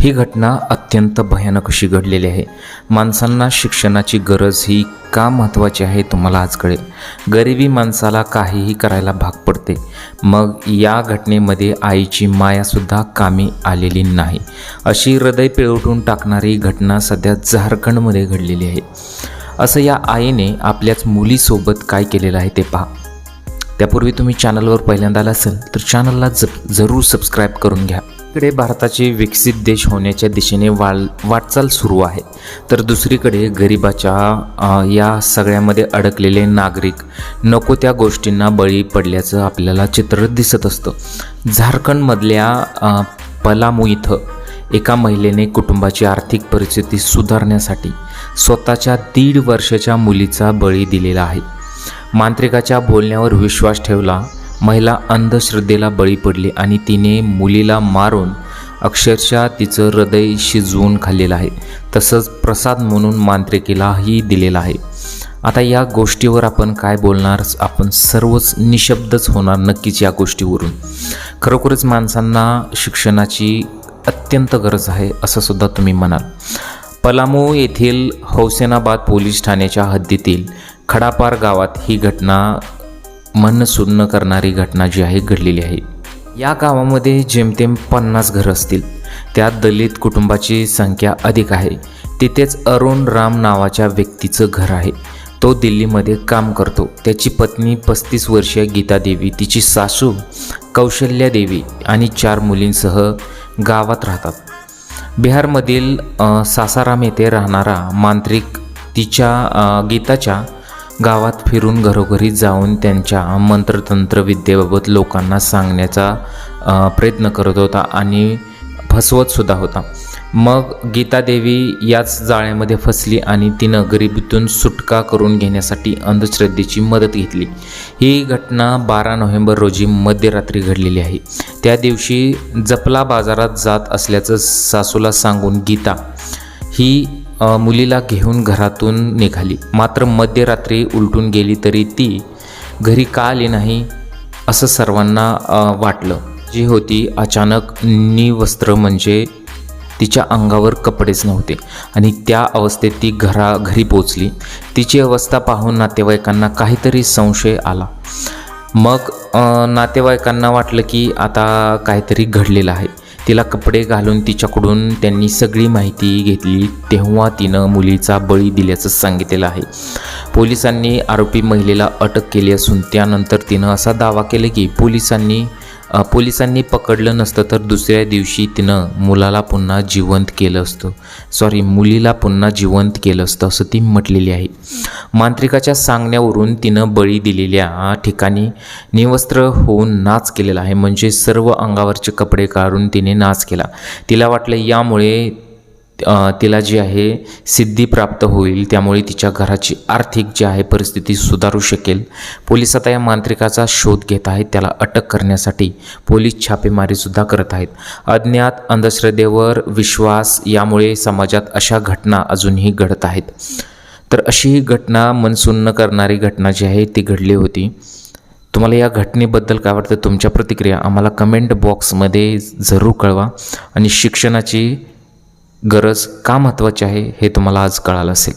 ही घटना अत्यंत भयानक अशी घडलेली आहे. माणसांना शिक्षणाची गरज ही का महत्त्वाची आहे तुम्हाला आज कळेल. गरिबी माणसाला काहीही करायला भाग पडते. मग या घटनेमध्ये आईची मायासुद्धा कामी आलेली नाही. अशी हृदय पिळवटून टाकणारी घटना सध्या झारखंडमध्ये घडलेली आहे. असं या आईने आपल्याच मुलीसोबत काय केलेलं आहे ते पहा. त्यापूर्वी तुम्ही चॅनलवर पहिल्यांदा आला असेल तर चॅनलला ज जरूर सबस्क्राईब करून घ्या. इकडे भारताचे विकसित देश होण्याच्या दिशेने वाल वाटचाल सुरू आहे. तर दुसरीकडे गरिबाच्या या सगळ्यामध्ये अडकलेले नागरिक नको त्या गोष्टींना बळी पडल्याचं आपल्याला चित्र दिसत असतं. झारखंडमधल्या पलामू इथं एका महिलेने कुटुंबाची आर्थिक परिस्थिती सुधारण्यासाठी स्वतःच्या दीड वर्षाच्या मुलीचा बळी दिलेला आहे. मांत्रिकाच्या बोलण्यावर विश्वास ठेवला महिला अंधश्रद्धेला बळी पडली आणि तिने मुलीला मारून अक्षरशः तिचं हृदय शिजवून खाल्लेलं आहे. तसंच प्रसाद म्हणून मांत्रिकेलाही दिलेला आहे. आता या गोष्टीवर आपण काय बोलणार? आपण सर्वच निशब्दच होणार नक्कीच या गोष्टीवरून. खरोखरच माणसांना शिक्षणाची अत्यंत गरज आहे असं सुद्धा तुम्ही म्हणाल. पलामू येथील हौसेनाबाद पोलीस ठाण्याच्या हद्दीतील खडापार गावात ही घटना मन सुन्न करणारी घटना जी आहे घडलेली आहे. या गावामध्ये जेमतेम पन्नास घरं असतील. त्यात दलित कुटुंबाची संख्या अधिक आहे. तिथेच अरुण राम नावाच्या व्यक्तीचं घर आहे. तो दिल्लीमध्ये काम करतो. त्याची पत्नी पस्तीस वर्षीय गीता देवी तिची सासू कौशल्या देवी आणि चार मुलींसह गावात राहतात. बिहारमधील सासाराम येथे राहणारा मांत्रिक तिच्या गीताच्या गावात फिरून घरोघरी जाऊन त्यांच्या मंत्रतंत्र विद्येबाबत लोकांना सांगण्याचा प्रयत्न करत होता आणि फसवतसुद्धा होता. मग गीता देवी याच जाळ्यामध्ये फसली आणि तिनं गरिबीतून सुटका करून घेण्यासाठी अंधश्रद्धेची मदत घेतली. ही घटना बारा नोव्हेंबर रोजी मध्यरात्री घडलेली आहे. त्या दिवशी जपला बाजारात जात असल्याचं सासूला सांगून गीता ही मुलीला घेऊन घरातून निघाली. मात्र मध्यरात्री उलटून गेली तरी ती घरी का आली नाही असं सर्वांना वाटलं. जी होती अचानक निवस्त्र म्हणजे तिच्या अंगावर कपडेच नव्हते आणि त्या अवस्थेत ती घरा घरी पोचली तिची अवस्था पाहून नातेवाईकांना काहीतरी संशय आला. मग नातेवाईकांना वाटलं की आता काहीतरी घडलेलं आहे. तिला कपडे घालून तिच्याकडून त्यांनी सगळी माहिती घेतली. तेव्हा तिनं मुलीचा बळी दिल्याचं सांगितलेलं आहे. पोलिसांनी आरोपी महिलेला अटक केली असून त्यानंतर तिनं असा दावा केला की पोलिसांनी पोलिसांनी पकडलं नसतं तर दुसऱ्या दिवशी तिनं मुलाला पुन्हा जिवंत केलं असतं. सॉरी मुलीला पुन्हा जिवंत केलं असतं असं ती म्हटलेली आहे. मांत्रिकाच्या सांगण्यावरून तिनं बळी दिलेल्या ठिकाणी निवस्त्र होऊन नाच केलेला आहे. म्हणजे सर्व अंगावरचे कपडे काढून तिने नाच केला. तिला वाटलं यामुळे तिला जी आहे सिद्धी प्राप्त होईल त्यामुळे तिच्या घराची आर्थिक जी आहे परिस्थिती सुधारू शकेल. पोलीस आता या मांत्रिकाचा शोध घेत आहेत. त्याला अटक करण्यासाठी पोलीस छापेमारीसुद्धा करत आहेत. अज्ञात अंधश्रद्धेवर विश्वास यामुळे समाजात अशा घटना अजूनही घडत आहेत. तर अशी ही घटना मनसुन्न करणारी घटना जी आहे ती घडली होती. तुम्हाला या घटनेबद्दल काय वाटतं? तुमच्या प्रतिक्रिया आम्हाला कमेंट बॉक्समध्ये जरूर कळवा. आणि शिक्षणाची गरज का महत्त्वाची आहे हे तुम्हाला आज कळालं असेल.